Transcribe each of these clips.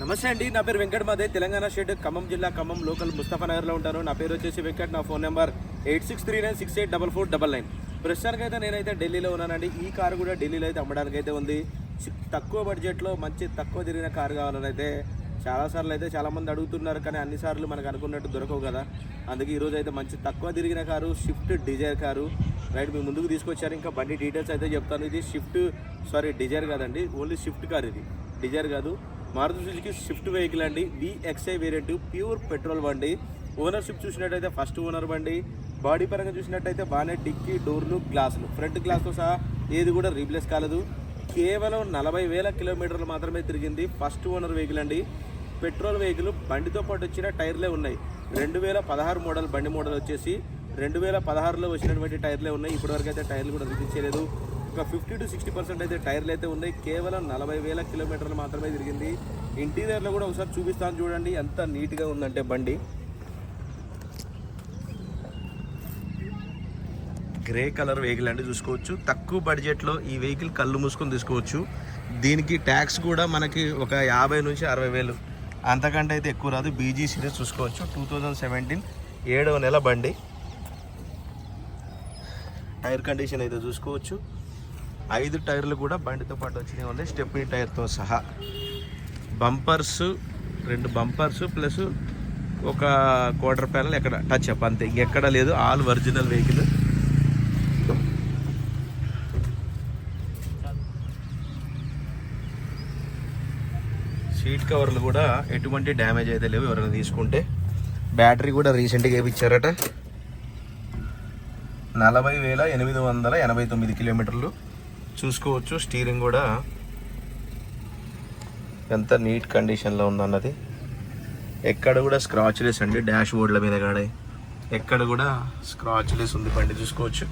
నమస్తే అండి నా పేరు వెంకట మాదే. తెలంగాణ స్టేట్ ఖమ్మం జిల్లా ఖమ్మం లోకల్ ముస్తఫానగర్లో ఉంటాను. నా పేరు వచ్చేసి వెంకట్ నా phone number eight six three nine six eight double four double nine. ప్రస్తుతానికి అయితే నేనైతే ఢిల్లీలో ఉన్నానండి. ఈ కారు కూడా ఢిల్లీలో అయితే అమ్మడానికి అయితే ఉంది తక్కువ బడ్జెట్లో మంచి తక్కువ తిరిగిన కారు కావాలని అయితే చాలాసార్లు అయితే చాలామంది అడుగుతున్నారు. కానీ అన్నిసార్లు మనకు అనుకున్నట్టు దొరకవు కదా. అందుకే ఈరోజు అయితే మంచి తక్కువ తిరిగిన car Swift Dzire car. Right మీ ముందుకు తీసుకొచ్చారు. ఇంకా బండి డీటెయిల్స్ అయితే చెప్తాను. ఇది షిఫ్ట్ సారీ డిజైర్ కాదండి. ఓన్లీ షిఫ్ట్ కార్ ఇది. డిజైర్ కాదు. మారుతి సుజుకి స్విఫ్ట్ వెహికల్ అండి. బిఎక్స్ఐ వేరియంట్ ప్యూర్ పెట్రోల్ బండి. ఓనర్షిప్ చూసినట్టయితే ఫస్ట్ ఓనర్ బండి. బాడీ పరంగా చూసినట్టయితే బాగానే డిక్కీ డోర్లు గ్లాసులు. ఫ్రంట్ గ్లాస్తో సహా ఏది కూడా రీప్లేస్ కాలేదు. కేవలం నలభై వేల కిలోమీటర్లు మాత్రమే తిరిగింది ఫస్ట్ ఓనర్ వెహికల్ అండి. పెట్రోల్ వెహికల్ బండితో పాటు వచ్చిన టైర్లే ఉన్నాయి. రెండు వేల పదహారు మోడల్ బండి మోడల్ వచ్చేసి రెండు వేల పదహారులో వచ్చినటువంటి టైర్లే ఉన్నాయి. ఇప్పటివరకు అయితే టైర్లు కూడా రిలీజ్ చేయలేదు. ఒక ఫిఫ్టీ టు సిక్స్టీ పర్సెంట్ అయితే టైర్లు అయితే ఉన్నాయి. కేవలం నలభై వేల కిలోమీటర్లు మాత్రమే తిరిగింది. ఇంటీరియర్లో కూడా ఒకసారి చూపిస్తాను చూడండి. ఎంత నీట్గా ఉందంటే బండి. గ్రే కలర్ వెహికల్ అండి చూసుకోవచ్చు. తక్కువ బడ్జెట్లో ఈ వెహికల్ కళ్ళు మూసుకొని తీసుకోవచ్చు. దీనికి ట్యాక్స్ కూడా మనకి ఒక యాభై నుంచి అరవై వేలు. అంతకంటే అయితే ఎక్కువ రాదు. బీజీ సిరీస్ చూసుకోవచ్చు. టూ థౌజండ్ సెవెంటీన్ ఏడవ నెల బండి. టైర్ కండిషన్ అయితే చూసుకోవచ్చు. ఐదు టైర్లు కూడా బండితో పాటు వచ్చినాయి ఉన్నాయి స్టెప్నీ టైర్తో సహా. బంపర్స్ రెండు బంపర్స్ ప్లస్ ఒక క్వార్టర్ ప్యానల్ ఎక్కడ టచ్ అప్ అంతే. ఇంకెక్కడ లేదు. All original vehicle. సీట్ కవర్లు కూడా ఎటువంటి డ్యామేజ్ అయితే లేవు. ఎవరైనా తీసుకుంటే బ్యాటరీ కూడా రీసెంట్గా వేయించారట నలభై వేల ఎనిమిది వందల ఎనభై తొమ్మిది కిలోమీటర్లు చూసుకోవచ్చు. స్టీరింగ్ కూడా ఎంత నీట్ కండిషన్లో ఉందన్నది. ఎక్కడ కూడా స్క్రాచ్లెస్ అండి డాష్ బోర్డ్ల మీద కాడ. ఎక్కడ కూడా స్క్రాచ్లెస్ ఉంది బండి చూసుకోవచ్చు.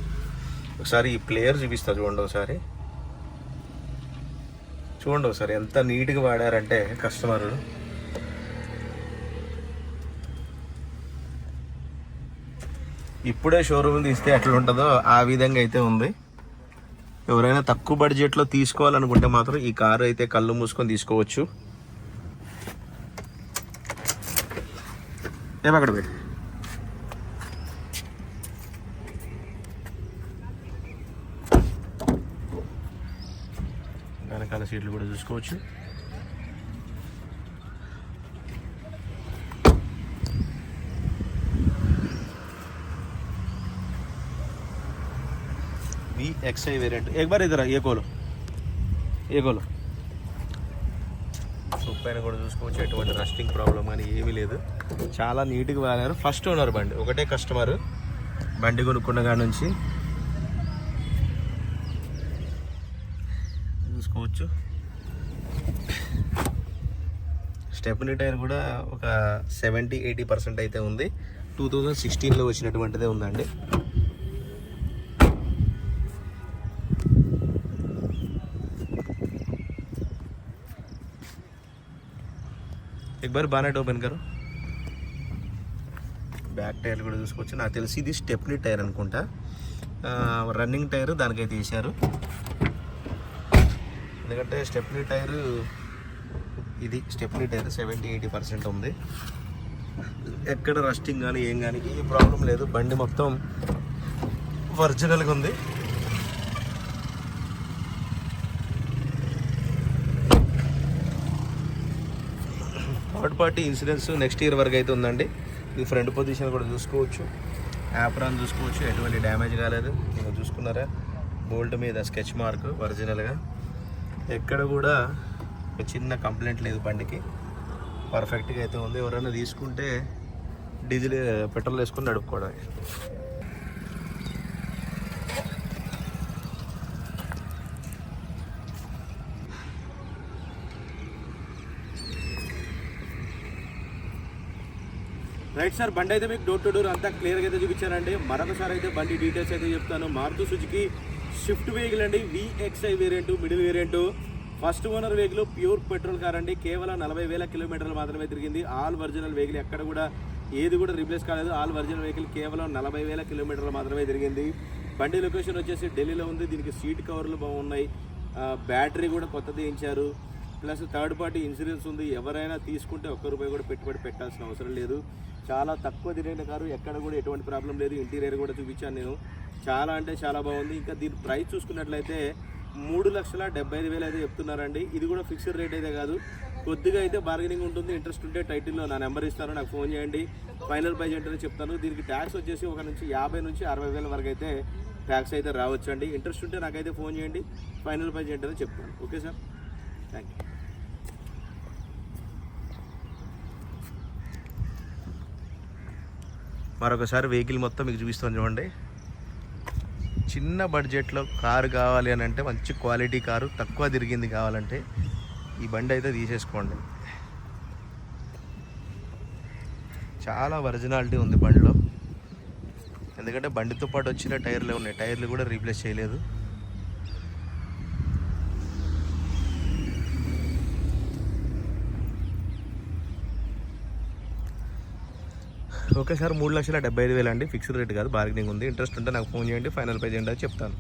ఒకసారి ఈ ప్లేయర్ చూపిస్తా చూడండి ఒకసారి. చూడండి ఒకసారి ఎంత నీట్గా వాడారంటే కస్టమర్. ఇప్పుడే షోరూమ్ తీస్తే ఎట్లా ఉంటుందో ఆ విధంగా అయితే ఉంది. ఎవరైనా తక్కువ బడ్జెట్లో తీసుకోవాలనుకుంటే మాత్రం ఈ కారు అయితే కళ్ళు మూసుకొని తీసుకోవచ్చు. ఏమక్కడ పెట్టి. వెనకాల సీట్లు కూడా చూసుకోవచ్చు. वी एक्स आई वेरियंट एक बार इधर ये खोलो ఏ గోలు సూప్ పైన కూడా చూసుకోవచ్చు ఎటువంటి రస్టింగ్ ప్రాబ్లం కానీ ఏమీ లేదు చాలా నీట్గా వాడారు ఫస్ట్ ఓనర్ బండి ఒకటే కస్టమర్ బండి కొనుక్కున్న కాడ నుంచి చూసుకోవచ్చు స్టెప్నీ టైర్ కూడా ఒక సెవెంటీ ఎయిటీ పర్సెంట్ అయితే ఉంది టూ థౌజండ్ సిక్స్టీన్లో వచ్చినటువంటిదే ఉందండి एक बार బానెట్ ఓపెన్ కరు బ్యాక్ టైర్ కూడా చూసుకోవచ్చు నాకు తెలిసి ఇది స్టెప్నీ టైర్ అనుకుంటా ఆ, రన్నింగ్ టైర్ దానికైతే వేసారు ఎందుకంటే స్టెప్నీ టైర్ ఇది stepney tyre seventy eighty percent ఉంది ఎక్కడ రస్టింగ్ కానీ ఏం కానీ ఏ ప్రాబ్లం లేదు బండి మొత్తం ఒరిజినల్గా ఉంది Third party insurance next year వరకు అయితే ఉందండి. ఇది ఫ్రంట్ పొజిషన్ కూడా చూసుకోవచ్చు. యాప్రాన్ చూసుకోవచ్చు ఎటువంటి డ్యామేజ్ కాలేదు. ఇంకా చూసుకున్నారా? బోల్ట్ మీద స్కెచ్ మార్క్ ఒరిజినల్గా ఎక్కడ కూడా ఒక చిన్న కంప్లైంట్ లేదు బండికి. పర్ఫెక్ట్గా అయితే ఉంది. ఎవరైనా తీసుకుంటే డీజిల్ పెట్రోల్ వేసుకుని నడుపుకోవడానికి. రైట్ సార్ బండి అయితే మీకు డోర్ టు డోర్ అంతా క్లియర్గా అయితే చూపించారండి. మరొకసారి అయితే బండి డీటెయిల్స్ అయితే చెప్తాను. మారుతు సుజుకి షిఫ్ట్ వెహికల్ అండి. VXI variant middle variant first owner vehicle pure petrol car అండి. కేవలం నలభై వేల కిలోమీటర్లు మాత్రమే తిరిగింది. ఆల్ ఒరిజినల్ వెహికల్ ఎక్కడ కూడా ఏది కూడా రీప్లేస్ కాలేదు. ఆల్ ఒరిజినల్ వెహికల్ కేవలం నలభై వేల కిలోమీటర్లు మాత్రమే తిరిగింది. బండి లొకేషన్ వచ్చేసి ఢిల్లీలో ఉంది. దీనికి సీట్ కవర్లు బాగున్నాయి. బ్యాటరీ కూడా కొత్తది ఇచ్చారు ప్లస్ థర్డ్ పార్టీ ఇన్సూరెన్స్ ఉంది. ఎవరైనా తీసుకుంటే ఒక్క రూపాయి కూడా పెట్టుబడి పెట్టాల్సిన అవసరం లేదు. చాలా తక్కువ తిరిగిన కారు ఎక్కడ కూడా ఎటువంటి ప్రాబ్లం లేదు. ఇంటీరియర్ కూడా చూపించాను నేను. చాలా అంటే చాలా బాగుంది. ఇంకా దీని ప్రైస్ చూసుకున్నట్లయితే మూడు లక్షల డెబ్బై ఐదు వేలు అయితే చెప్తున్నారండి. ఇది కూడా ఫిక్స్డ్ రేట్ అయితే కాదు. కొద్దిగా అయితే బార్గెనింగ్ ఉంటుంది. ఇంట్రెస్ట్ ఉంటే టైటిల్లో నా నెంబర్ ఇస్తాను నాకు ఫోన్ చేయండి. ఫైనల్ ప్రైజ్ ఏంటనే చెప్తాను. దీనికి ట్యాక్స్ వచ్చేసి ఒక నుంచి యాభై నుంచి అరవై వేల వరకు అయితే ట్యాక్స్ అయితే రావచ్చండి. ఇంట్రెస్ట్ ఉంటే నాకైతే ఫోన్ చేయండి. ఫైనల్ ప్రైజ్ ఏంటనే చెప్తాను. Okay sir? థ్యాంక్ యూ మరొకసారి వెహికల్ మొత్తం మీకు చూపిస్తాను చూడండి. చిన్న బడ్జెట్లో కారు కావాలి అని అంటే మంచి క్వాలిటీ కారు తక్కువ తిరిగింది కావాలంటే ఈ బండి అయితే తీసేసుకోండి. చాలా ఒరిజినాలిటీ ఉంది బండిలో. ఎందుకంటే బండితో పాటు వచ్చిన టైర్లు ఉన్నాయి. టైర్లు కూడా రీప్లేస్ చేయలేదు. ఓకే సార్ మూడు లక్షల డెబ్బై ఐదు వేలు అండి ఫిక్స్డ్ రేట్ కాదు బార్గెనింగ్ ఉంది. ఇంట్రెస్ట్ ఉంటే నాకు ఫోన్ చేయండి ఫైనల్ పే చేయండి అని చెప్తాను.